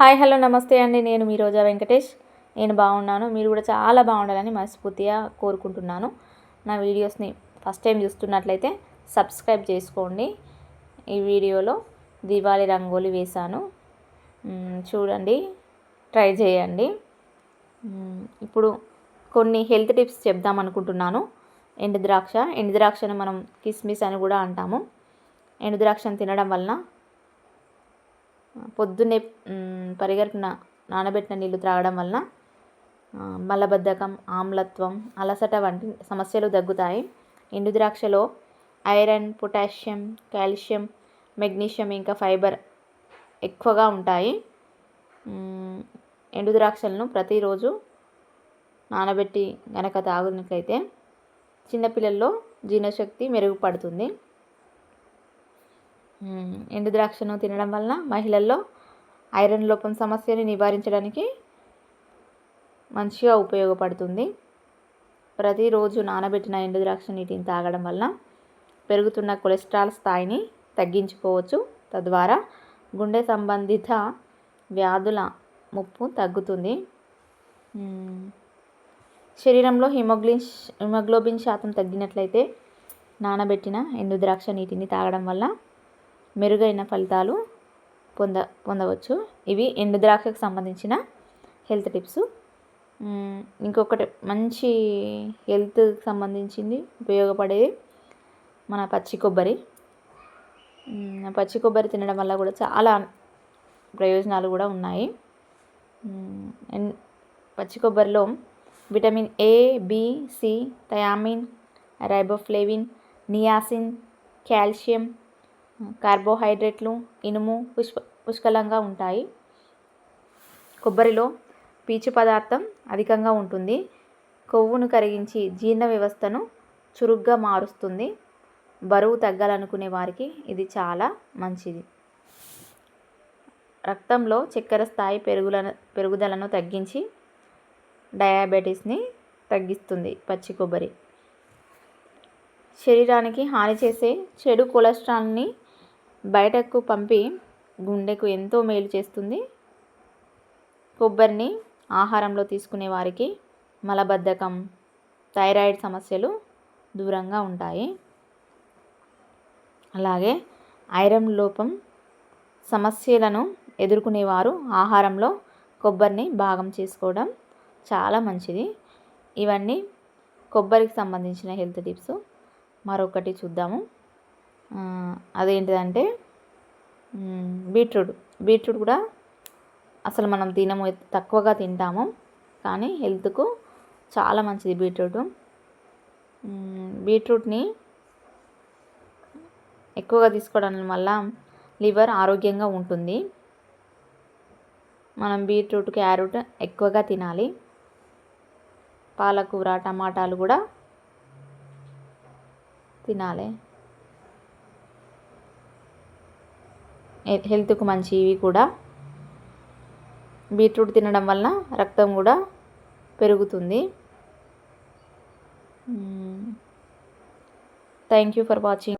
Hi hello నమస్తే అండి. నేను మీ రోజా వెంకటేష్. నేను బాగున్నాను. మీరు కూడా చాలా బాగుండాలని మనస్ఫూర్తిగా కోరుకుంటున్నాను. నా వీడియోస్ని ఫస్ట్ టైం చూస్తున్నట్లయితే సబ్స్క్రైబ్ చేసుకోండి. ఈ వీడియోలో దివాళీ రంగోలి వేశాను. చూడండి. ట్రై చేయండి. ఇప్పుడు కొన్ని హెల్త్ టిప్స్ చెప్దాం అనుకుంటున్నాను. ఎండు ద్రాక్ష ఎండు ద్రాక్షను మనం కిస్మిస్ అని కూడా అంటాము. ఎండు ద్రాక్షను తినడం వలన పొద్దున్నే పరిగెడుపున నానబెట్టిన నీళ్ళు త్రాగడం వలన మలబద్ధకం ఆమ్లత్వం అలసట వంటి సమస్యలు తగ్గుతాయి. ఎండు ద్రాక్షలో ఐరన్ పొటాషియం కాల్షియం మెగ్నీషియం ఇంకా ఫైబర్ ఎక్కువగా ఉంటాయి. ఎండు ద్రాక్షలను ప్రతిరోజు నానబెట్టి గనక తాగినట్లయితే చిన్నపిల్లల్లో జీర్ణశక్తి మెరుగుపడుతుంది. ఎండు ద్రాక్షను తినడం వలన మహిళల్లో ఐరన్ లోపం సమస్యని నివారించడానికి మంచిగా ఉపయోగపడుతుంది. ప్రతిరోజు నానబెట్టిన ఎండు ద్రాక్ష నీటిని తాగడం వలన పెరుగుతున్న కొలెస్ట్రాల్ స్థాయిని తగ్గించుకోవచ్చు. తద్వారా గుండె సంబంధిత వ్యాధుల ముప్పు తగ్గుతుంది. శరీరంలో హిమోగ్లిన్ హిమోగ్లోబిన్ శాతం తగ్గినట్లయితే నానబెట్టిన ఎండు ద్రాక్ష నీటిని తాగడం వల్ల మెరుగైన ఫలితాలు పొంద పొందవచ్చు. ఇవి ఎండు ద్రాక్షకు సంబంధించిన హెల్త్ టిప్స్. ఇంకొకటి మంచి హెల్త్కి సంబంధించింది ఉపయోగపడేది మన పచ్చి కొబ్బరి. పచ్చి కొబ్బరి తినడం వల్ల కూడా చాలా ప్రయోజనాలు కూడా ఉన్నాయి. పచ్చి కొబ్బరిలో vitamin A B C thiamine riboflavin niacin calcium కార్బోహైడ్రేట్లు ఇనుము పుష్ప పుష్కలంగా ఉంటాయి. కొబ్బరిలో పీచు పదార్థం అధికంగా ఉంటుంది. కొవ్వును కరిగించి జీర్ణ వ్యవస్థను చురుగ్గా మారుస్తుంది. బరువు తగ్గాలనుకునే వారికి ఇది చాలా మంచిది. రక్తంలో చక్కెర స్థాయి పెరుగులను పెరుగుదలను తగ్గించి డయాబెటీస్ని తగ్గిస్తుంది పచ్చి కొబ్బరి. శరీరానికి హాని చేసే చెడు కొలెస్ట్రాల్ని బయటకు పంపి గుండెకు ఎంతో మేలు చేస్తుంది. కొబ్బరిని ఆహారంలో తీసుకునే వారికి మలబద్ధకం థైరాయిడ్ సమస్యలు దూరంగా ఉంటాయి. అలాగే ఐరన్ లోపం సమస్యలను ఎదుర్కొనేవారు ఆహారంలో కొబ్బరిని భాగం చేసుకోవడం చాలా మంచిది. ఇవన్నీ కొబ్బరికి సంబంధించిన హెల్త్ టిప్స్. మరొకటి చూద్దాము. అదేంటిదంటే బీట్రూట్. బీట్రూట్ కూడా అసలు మనం తినము తక్కువగా తింటాము కానీ హెల్త్కు చాలా మంచిది బీట్రూట్. బీట్రూట్ని ఎక్కువగా తీసుకోవడం వల్ల లివర్ ఆరోగ్యంగా ఉంటుంది. మనం బీట్రూట్ క్యారెట్ ఎక్కువగా తినాలి. పాలకూర టమాటాలు కూడా తినాలి. హెల్త్కు మంచి ఇవి కూడా. బీట్రూట్ తినడం వల్ల రక్తం కూడా పెరుగుతుంది. Thank you for watching.